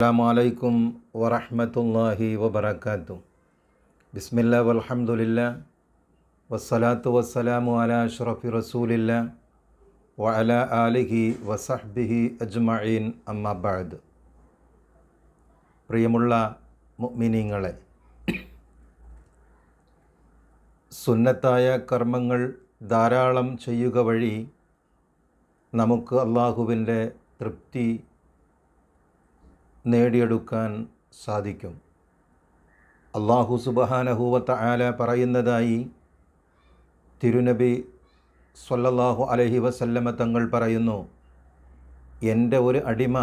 അസ്സാം വലൈക്കും വറഹമത്തല്ലാഹി വബർക്കാത്തു ബിസ്മില്ല വലഹമുല്ല വസ്സലാത്തു വസ്സലാമു അല അഷ്റഫി റസൂലില്ല. വഅല ആലിഹി വസഹ്ബിഹി അജ്മഈൻ അമ്മബാദ് പ്രിയമുള്ള മുഅ്മിനീങ്ങളെ സുന്നത്തായ കർമ്മങ്ങൾ ധാരാളം ചെയ്യുക വഴി നമുക്ക് അള്ളാഹുവിന്റെ തൃപ്തി നേടിയെടുക്കാൻ സാധിക്കും. അള്ളാഹു സുബഹാനഹൂവത്ത ആല പറയുന്നതായി തിരുനബി സല്ലല്ലാഹു അലഹി വസല്ലമ തങ്ങൾ പറയുന്നു എന്റെ ഒരു അടിമ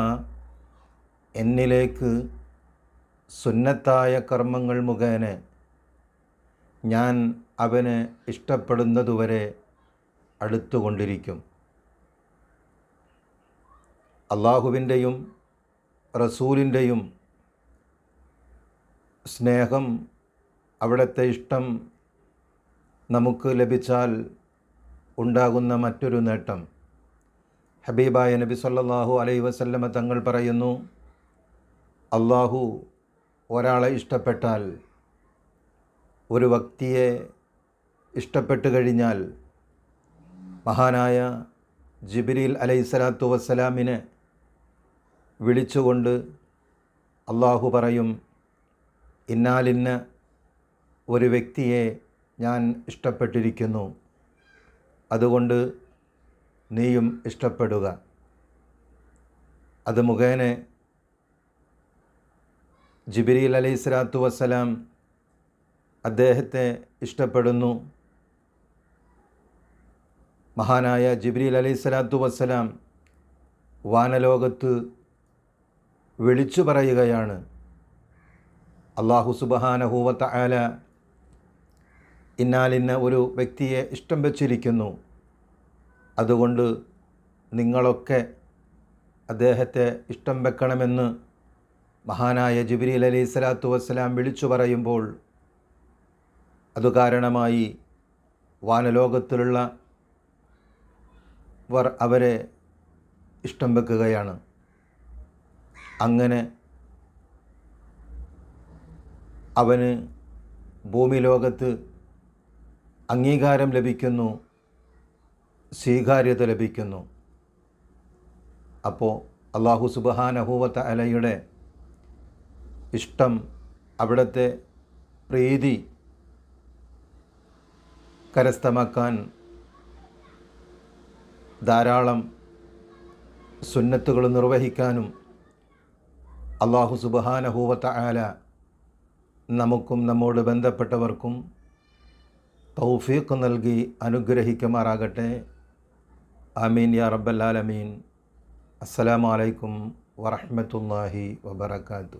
എന്നിലേക്ക് സുന്നത്തായ കർമ്മങ്ങൾ മുഖേന ഞാൻ അവന് ഇഷ്ടപ്പെടുന്നതുവരെ അടുത്തുകൊണ്ടിരിക്കും. അള്ളാഹുവിന്റെയും റസൂലിന്റെയും സ്നേഹം അവിടുത്തെ ഇഷ്ടം നമുക്ക് ലഭിച്ചാൽ ഉണ്ടാകുന്ന മറ്റൊരു നേട്ടം. ഹബീബായ നബി സല്ലാഹു അലൈ വസല്ലമ തങ്ങൾ പറയുന്നു അള്ളാഹു ഒരാളെ ഇഷ്ടപ്പെട്ടാൽ ഒരു വ്യക്തിയെ ഇഷ്ടപ്പെട്ടു കഴിഞ്ഞാൽ മഹാനായ ജിബിരിൽ അലൈഹി സ്വലാത്തു വസ്സലാമിനെ വിളിച്ചുകൊണ്ട് അള്ളാഹു പറയും ഇന്നാലിന്ന ഒരു വ്യക്തിയെ ഞാൻ ഇഷ്ടപ്പെട്ടിരിക്കുന്നു. അതുകൊണ്ട് നീയും ഇഷ്ടപ്പെടുക. അത് മുഖേന ജിബിരിൽ അലൈഹി സ്വലാത്തു വസ്സലാം അദ്ദേഹത്തെ ഇഷ്ടപ്പെടുന്നു. മഹാനായ ജിബ്രീൽ അലൈഹി സ്വലാത്തു വസ്സലാം വാനലോകത്ത് വിളിച്ചു പറയുകയാണ്. അള്ളാഹു സുബഹാനഹൂവത്ത ആല ഇന്നാലിന്ന ഒരു വ്യക്തിയെ ഇഷ്ടം വച്ചിരിക്കുന്നു. അതുകൊണ്ട് നിങ്ങളൊക്കെ അദ്ദേഹത്തെ ഇഷ്ടം വെക്കണമെന്ന് മഹാനായ ജിബ്രീൽ അലി സ്വലാത്തു വസ്സലാം വിളിച്ചു പറയുമ്പോൾ അതു കാരണമായി വാനലോകത്തിലുള്ള വർ അവരെ ഇഷ്ടം വെക്കുകയാണ്. അങ്ങനെ അവന് ഭൂമി ലോകത്ത് അംഗീകാരം ലഭിക്കുന്നു സ്വീകാര്യത ലഭിക്കുന്നു. അപ്പോൾ അള്ളാഹു സുബഹാനഹൂവത്ത അലയുടെ ഇഷ്ടം അവിടുത്തെ പ്രീതി കരസ്ഥമാക്കാൻ ധാരാളം സുന്നത്തുകൾ നിർവഹിക്കാനും അള്ളാഹു സുബഹാനഹൂവത്ത ആല നമുക്കും നമ്മോട് ബന്ധപ്പെട്ടവർക്കും തൗഫീഖ് നൽകി അനുഗ്രഹിക്കുമാറാകട്ടെ. ആമീൻ യാ റബ്ബല്ലാലമീൻ അസ്സലാമലൈക്കും വറഹമത്തല്ലാഹി വബർക്കാത്തു